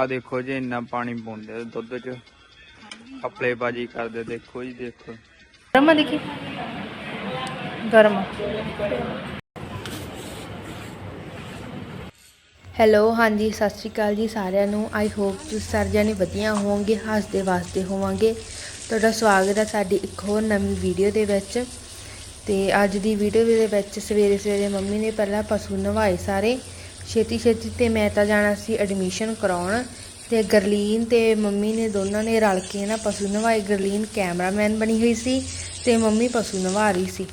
ਆ ਦੇਖੋ ਜੀ, ਇੰਨਾ ਪਾਣੀ ਪਾਉਂਦੇ ਦੁੱਧ 'ਚ। ਕੱਪੜੇ ਬਾਜੀ ਕਰਦੇ, ਦੇਖੋ ਜੀ, ਦੇਖੋ। ਗਰਮ ਆ ਦੇਖੀ? ਗਰਮ। ਹੈਲੋ, ਹਾਂਜੀ, ਸਤਿ ਸ਼੍ਰੀ ਅਕਾਲ ਜੀ ਸਾਰਿਆਂ ਨੂੰ। ਆਈ ਹੋਪ ਤੁਸੀਂ ਸਾਰੇ ਜਣੇ ਵਧੀਆ ਹੋਵੋਗੇ, ਹੱਸਦੇ ਵਾਸਤੇ ਹੋਵਾਂਗੇ। ਤੁਹਾਡਾ ਸਵਾਗਤ ਹੈ ਸਾਡੀ ਇੱਕ ਹੋਰ ਨਵੀਂ ਵੀਡੀਓ ਦੇ ਵਿੱਚ। ਤੇ ਅੱਜ ਦੀ ਵੀਡੀਓ ਦੇ ਵਿੱਚ ਸਵੇਰੇ ਸਵੇਰੇ ਮੰਮੀ ਨੇ ਪਹਿਲਾਂ ਪਸ਼ੂ ਨਵਾਏ ਸਾਰੇ। ਛੇਤੀ ਛੇਤੀ ਤੇ ਮੈਂ ਤਾਂ ਜਾਣਾ ਸੀ ਐਡਮਿਸ਼ਨ ਕਰਾਉਣ ਤੇ ਗਰਲੀਨ ਤੇ ਮੰਮੀ ਨੇ ਦੋਨਾਂ ਨੇ ਰਲ ਕੇ ਨਾ ਪਸ਼ੂ ਨਵਾਏ। ਗਰਲੀਨ ਕੈਮਰਾਮੈਨ ਬਣੀ ਹੋਈ ਸੀ ਤੇ ਮੰਮੀ ਪਸ਼ੂ ਨਵਾ ਰਹੀ ਸੀ।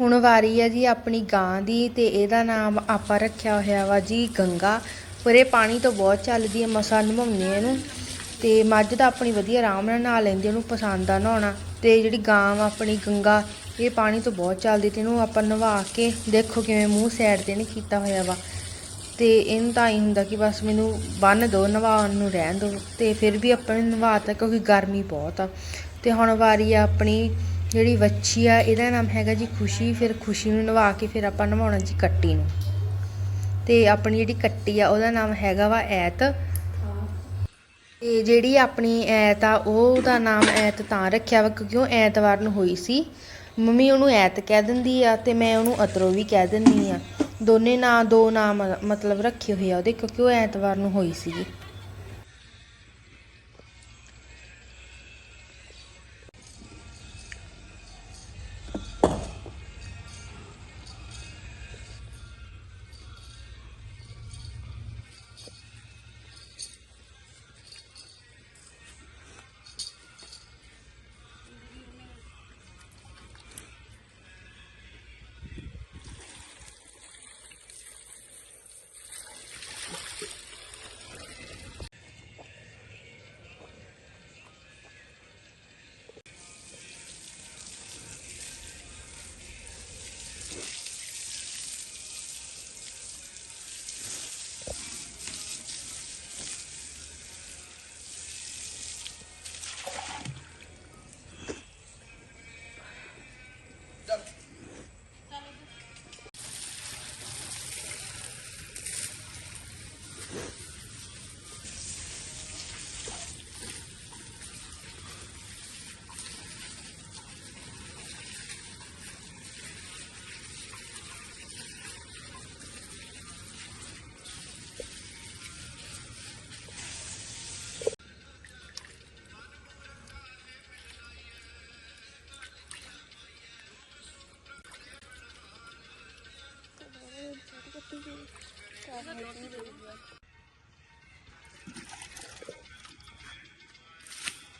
ਹੁਣ ਵਾਰੀ ਹੈ ਜੀ ਆਪਣੀ ਗਾਂ ਦੀ ਤੇ ਇਹਦਾ ਨਾਮ ਆਪਾਂ ਰੱਖਿਆ ਹੋਇਆ ਵਾ ਜੀ ਗੰਗਾ। ਪਰ ਇਹ ਪਾਣੀ ਤੋਂ ਬਹੁਤ ਚੱਲਦੀ ਹੈ ਮਸਾ ਨਹਾਉਂਦੇ ਇਹਨੂੰ। ਤੇ ਮੱਝ ਤਾਂ ਆਪਣੀ ਵਧੀਆ ਆਰਾਮ ਨਾਲ ਨਹਾ ਲੈਂਦੀ ਉਹਨੂੰ ਪਸੰਦ ਆ ਨਹਾਉਣਾ। ਤੇ ਜਿਹੜੀ ਗਾਂ ਵਾ ਆਪਣੀ ਗੰਗਾ, ਇਹ ਪਾਣੀ ਤੋਂ ਬਹੁਤ ਚੱਲਦੀ ਤੇ ਇਹਨੂੰ ਆਪਾਂ ਨਵਾ ਕੇ ਦੇਖੋ ਕਿਵੇਂ ਮੂੰਹ ਸਾਈਡ ਤੇ ਨਹੀਂ ਕੀਤਾ ਹੋਇਆ ਵਾ। ਤੇ ਇਹਨੂੰ ਤਾਂ ਹੀ ਹੁੰਦਾ ਕਿ ਬਸ ਮੈਨੂੰ ਬੰਨ ਦੋ ਨਵਾਉਣ ਨੂੰ ਰਹਿਣ ਦੋ ਤੇ ਫਿਰ ਵੀ ਆਪਾਂ ਨੇ ਨਵਾਤਾ ਕਿਉਂਕਿ ਗਰਮੀ ਬਹੁਤ ਆ। ਤੇ ਹੁਣ ਵਾਰੀ ਆ ਆਪਣੀ ਜਿਹੜੀ ਵੱਛੀ ਆ, ਇਹਦਾ ਨਾਮ ਹੈਗਾ ਜੀ ਖੁਸ਼ੀ। ਫਿਰ ਖੁਸ਼ੀ ਨੂੰ ਨਵਾ ਕੇ ਫਿਰ ਆਪਾਂ ਨਵਾਉਣਾ ਜੀ ਕੱਟੀ ਨੂੰ। ਤੇ ਆਪਣੀ ਜਿਹੜੀ ਕੱਟੀ ਆ, ਉਹਦਾ ਨਾਮ ਹੈਗਾ ਵਾ ਐਤ। ਤੇ ਜਿਹੜੀ ਆਪਣੀ ਐਤ ਆ, ਉਹਦਾ ਨਾਮ ਐਤ ਤਾਂ ਰੱਖਿਆ ਵਾ, ਕਿਉਂਕਿ ਉਹ ਐਤਵਾਰ ਨੂੰ ਹੋਈ ਸੀ। ਮੰਮੀ ਉਹਨੂੰ ਐਤ ਕਹਿ ਦਿੰਦੀ ਆ ਤੇ ਮੈਂ ਉਹਨੂੰ ਅਤਰੋ ਵੀ ਕਹਿ ਦਿੰਦੀ ਆ। ਦੋਨੇ ਨਾਂ, ਦੋ ਨਾਮ ਮਤਲਬ ਰੱਖੇ ਹੋਏ ਆ ਉਹਦੇ, ਕਿਉਂਕਿ ਉਹ ਐਤਵਾਰ ਨੂੰ ਹੋਈ ਸੀਗੀ।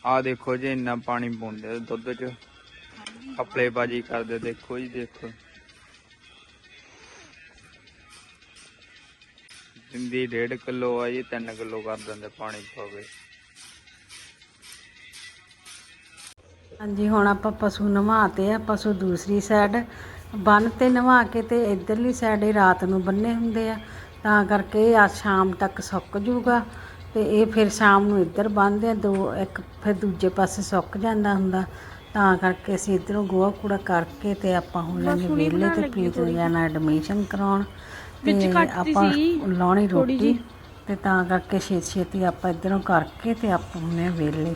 ਆ ਦੇਖੋ ਜੀ, ਇੰਨਾ ਪਾਣੀ ਪਾਉਂਦੇ ਦੁੱਧ 'ਚ। ਕੱਪੜੇ ਬਾਜੀ ਕਰਦੇ, ਦੇਖੋ ਜੀ, ਦੇਖੋ। ਜਿੰਦੀ 1.5 ਕਿਲੋ ਆ ਜੀ 3 ਕਿਲੋ ਕਰ ਦਿੰਦੇ ਪਾਣੀ ਪਾਵੇ ਹਾਂਜੀ, ਹੁਣ ਆਪਾਂ ਪਸ਼ੂ ਨਵਾਤੇ ਆ, ਪਸ਼ੂ ਦੂਸਰੀ ਸਾਈਡ ਬੰਨ ਤੇ ਨਵਾ ਕੇ ਤੇ ਇਧਰਲੀ ਸਾਈਡ ਰਾਤ ਨੂੰ ਬੰਨੇ ਹੁੰਦੇ ਆ। ਤਾਂ ਕਰਕੇ ਅੱਜ ਸ਼ਾਮ ਤੱਕ ਸੁੱਕ ਜੂਗਾ ਤੇ ਇਹ ਫਿਰ ਸ਼ਾਮ ਨੂੰ ਇੱਧਰ ਬੰਨਦੇ ਆ ਦੋ ਇੱਕ ਫਿਰ ਦੂਜੇ ਪਾਸੇ ਸੁੱਕ ਜਾਂਦਾ ਹੁੰਦਾ। ਤਾਂ ਕਰਕੇ ਅਸੀਂ ਇੱਧਰੋਂ ਗੋਹਾ ਕੂੜਾ ਕਰਕੇ ਤੇ ਆਪਾਂ ਹੁਣ ਲੈਣੇ ਵਿਹਲੇ ਤੇ ਪ੍ਰੀਤ ਨੂੰ ਜਾਣਾ ਐਡਮਿਸ਼ਨ ਕਰਾਉਣ। ਤੇ ਆਪਾਂ ਲਾਉਣੀ ਰੋਟੀ ਤੇ ਤਾਂ ਕਰਕੇ ਛੇਤੀ ਛੇਤੀ ਆਪਾਂ ਇੱਧਰੋਂ ਕਰਕੇ ਤੇ ਆਪਾਂ ਹੁੰਨੇ ਵਿਹਲੇ।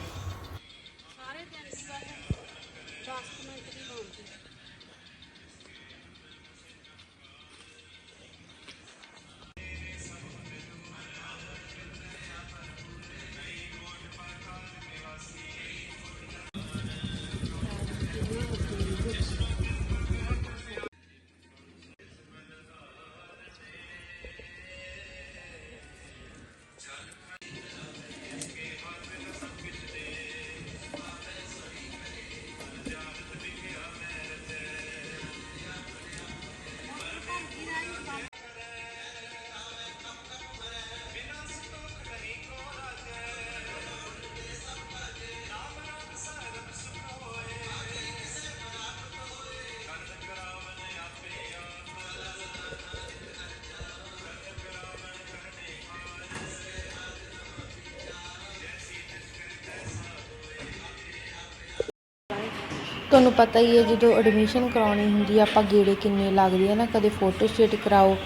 ਤੁਹਾਨੂੰ ਪਤਾ ਹੀ ਹੈ, ਜਦੋਂ ਐਡਮਿਸ਼ਨ ਕਰਾਉਣੀ ਹੁੰਦੀ ਆ ਆਪਾਂ ਗੇੜੇ ਕਿੰਨੇ ਲੱਗਦੇ ਆ ਨਾ, ਕਦੇ ਫੋਟੋ ਸਟੇਟ ਕਰਾਓ,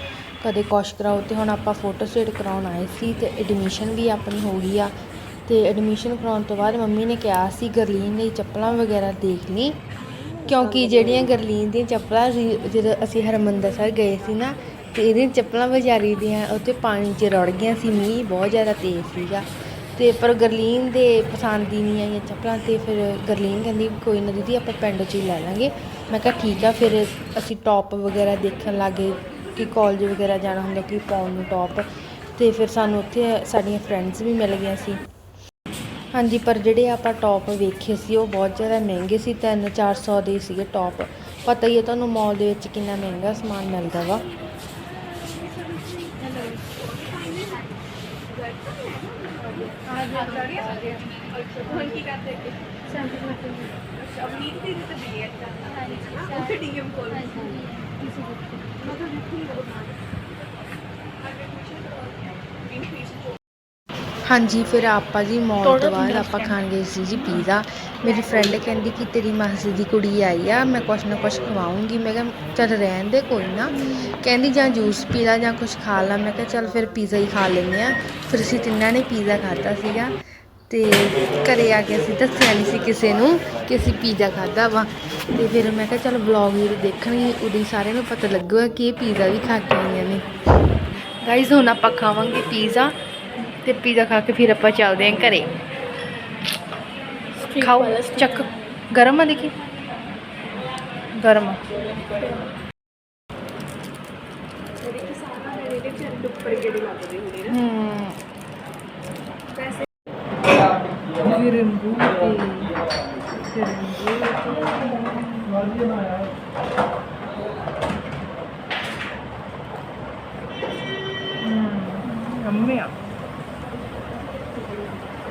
ਕਦੇ ਕੁਛ ਕਰਾਓ, ਤੇ ਹੁਣ ਆਪਾਂ ਫੋਟੋ ਸਟੇਟ ਕਰਾਉਣ ਆਏ ਸੀ, ਤੇ ਐਡਮਿਸ਼ਨ ਵੀ ਆਪਣੀ ਹੋ ਗਈ ਆ। ਤੇ ਐਡਮਿਸ਼ਨ ਕਰਾਉਣ ਤੋਂ ਬਾਅਦ ਮੰਮੀ ਨੇ ਕਿਹਾ ਸੀ, ਗਰਲੀਨ ਲਈ ਚੱਪਲਾਂ ਵਗੈਰਾ ਦੇਖ ਲਈ, ਕਿਉਂਕਿ ਜਿਹੜੀਆਂ ਗਰਲੀਨ ਦੀਆਂ ਚੱਪਲਾਂ ਸੀ, ਜਦੋਂ ਅਸੀਂ ਹਰਿਮੰਦਰ ਸਾਹਿਬ ਗਏ ਸੀ ਨਾ, ਤੇ ਇਹਦੀਆਂ ਚੱਪਲਾਂ ਬਜ਼ਾਰੀ ਦੀਆਂ, ਉੱਥੇ ਪਾਣੀ 'ਚ ਰੁੜ ਗਈਆਂ ਸੀ, ਮੀਂਹ ਬਹੁਤ ਜ਼ਿਆਦਾ ਤੇਜ਼ ਸੀਗਾ। ਅਤੇ ਪਰ ਗਰਲੀਨ ਦੇ ਪਸੰਦ ਹੀ ਨਹੀਂ ਆਈਆਂ ਚੱਪਲਾਂ ਅਤੇ ਫਿਰ ਗਰਲੀਨ ਕਹਿੰਦੀ ਕੋਈ ਨਾ ਦੀਦੀ ਆਪਾਂ ਪਿੰਡ 'ਚ ਹੀ ਲੈ ਲਾਂਗੇ। ਮੈਂ ਕਿਹਾ ਠੀਕ ਆ, ਫਿਰ ਅਸੀਂ ਟੌਪ ਵਗੈਰਾ ਦੇਖਣ ਲੱਗੇ ਕਿ ਕਾਲਜ ਵਗੈਰਾ ਜਾਣਾ ਹੁੰਦਾ ਕਿ ਪਾਉਣ ਨੂੰ ਟੌਪ ਅਤੇ ਫਿਰ ਸਾਨੂੰ ਉੱਥੇ ਸਾਡੀਆਂ ਫਰੈਂਡਸ ਵੀ ਮਿਲ ਗਈਆਂ ਸੀ। ਹਾਂਜੀ, ਪਰ ਜਿਹੜੇ ਆਪਾਂ ਟੌਪ ਵੇਖੇ ਸੀ, ਉਹ ਬਹੁਤ ਜ਼ਿਆਦਾ ਮਹਿੰਗੇ ਸੀ 3-400 ਦੇ ਸੀਗੇ ਟੌਪ ਪਤਾ ਹੀ ਹੈ ਤੁਹਾਨੂੰ ਮਾਲ ਦੇ ਵਿੱਚ ਕਿੰਨਾ ਮਹਿੰਗਾ ਸਮਾਨ ਮਿਲਦਾ ਵਾ। ਹੁਣ ਕੀ ਕਰਦੇ ਅੱਗੇ ਸ਼ਾਂਤੀ ਮਾਤਾ ਜੀ ਅਵਨੀਤ ਦੀ ਤੇ ਬੀਏ ਕਰਦਾ ਹੈ। ਨਾ ਉੱਥੇ ਡੀਐਮ ਕੋਲ ਕਿਸੇ ਨੂੰ ਮਤਲਬ ਲਿਖੀ ਉਹ ਨਾ ਅਗੇ ਕੁਛ ਨਹੀਂ ਹਾਂਜੀ ਫਿਰ ਆਪਾਂ ਜੀ ਮਾਲ ਤੋਂ ਬਾਅਦ ਆਪਾਂ ਖਾਣ ਗਏ ਸੀ ਜੀ ਪੀਜ਼ਾ ਮੇਰੀ ਫਰੈਂਡ ਕਹਿੰਦੀ ਕਿ ਤੇਰੀ ਮਾਸੀ ਦੀ ਕੁੜੀ ਆਈ ਆ ਮੈਂ ਕੁਛ ਨਾ ਕੁਛ ਖਵਾਉਂਗੀ। ਮੈਂ ਕਿਹਾ ਚੱਲ ਰਹਿਣ ਦੇ ਕੋਈ ਨਾ। ਕਹਿੰਦੀ ਜਾਂ ਜੂਸ ਪੀ ਲਾ ਜਾਂ ਕੁਛ ਖਾ ਲਾ। ਮੈਂ ਕਿਹਾ ਚੱਲ ਫਿਰ ਪੀਜ਼ਾ ਹੀ ਖਾ ਲੈਂਦੇ ਆ। ਫਿਰ ਅਸੀਂ ਤਿੰਨਾਂ ਨੇ ਪੀਜ਼ਾ ਖਾਧਾ ਸੀਗਾ। ਤੇ ਘਰੇ ਆ ਕੇ ਅਸੀਂ ਦੱਸਿਆ ਨਹੀਂ ਸੀ ਕਿਸੇ ਨੂੰ ਕਿ ਅਸੀਂ ਪੀਜ਼ਾ ਖਾਧਾ ਵਾ। ਤੇ ਫਿਰ ਮੈਂ ਕਿਹਾ ਚੱਲ ਵਲੌਗ ਵੀ ਦੇਖਣਗੇ ਉਦੋਂ ਸਾਰਿਆਂ ਨੂੰ ਪਤਾ ਲੱਗੂਗਾ ਕਿ ਇਹ ਪੀਜ਼ਾ ਵੀ ਖਾ ਕੇ ਆਈਆਂ ਨੇ। ਗਾਈਜ਼ ਹੁਣ ਆਪਾਂ ਖਾਵਾਂਗੇ ਪੀਜ਼ਾ ਤੇ ਪੀਜ਼ਾ ਖਾ ਕੇ ਫਿਰ ਆਪਾਂ ਚੱਲਦੇ ਆਂ ਘਰੇ ਖਾਓ ਚੱਕ ਗਰਮ ਆ ਦੇਖੀ ਗਰਮ ਆ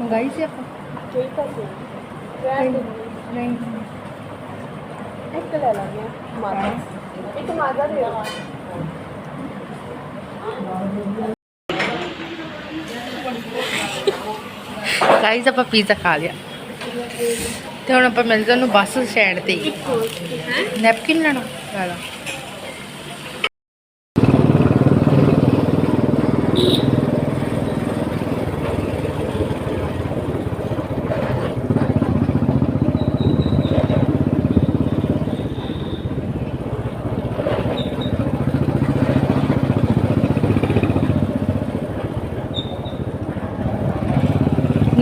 ਮੰਗਾਈ ਸੀ ਆਪਾਂ? ਨਹੀਂ ਗਾਈਜ਼ ਆਪਾਂ ਪੀਜ਼ਾ ਖਾ ਲਿਆ। ਤੇ ਹੁਣ ਆਪਾਂ ਮਿਲਦੇ ਉਹਨੂੰ ਬੱਸ ਸਟੈਂਡ ਤੇ ਨੈਪਕਿਨ ਲੈਣਾ? ਲੈ ਲਾ।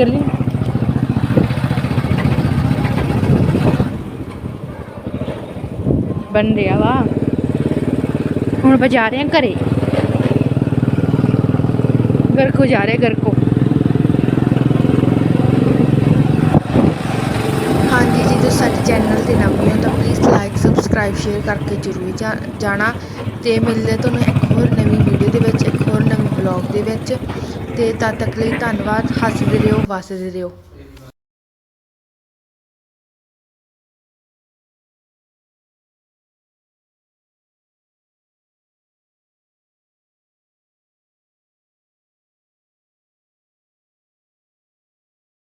ਗਰਲੀ ਬਣ ਰਿਹਾ ਵਾ ਹੁਣ ਆਪਾਂ ਜਾ ਰਹੇ ਹਾਂ ਘਰੇ। ਘਰ ਕੋ ਜਾ ਰਹੇ ਘਰ ਕੋ ਹਾਂਜੀ ਜੀ, ਤੁਸੀਂ ਸਾਡੇ ਚੈਨਲ ਤੇ ਨਵੇਂ ਹੋ ਤਾਂ ਪਲੀਜ਼ ਲਾਈਕ ਸਬਸਕ੍ਰਾਈਬ ਸ਼ੇਅਰ ਕਰਕੇ ਜਰੂਰ ਜਾ- ਜਾਣਾ ਤੇ ਮਿਲਦੇ ਤੁਹਾਨੂੰ ਇੱਕ ਹੋਰ ਨਵੀਂ ਵੀਡੀਓ ਦੇ ਵਿੱਚ, ਇੱਕ ਹੋਰ ਨਵੇਂ ਵਲੌਗ ਦੇ ਵਿੱਚ। ਤੇ ਤਦ ਤੱਕ ਲਈ ਧੰਨਵਾਦ। ਹੱਸਦੇ ਰਹੋ ਵਸਦੇ ਰਹੋ।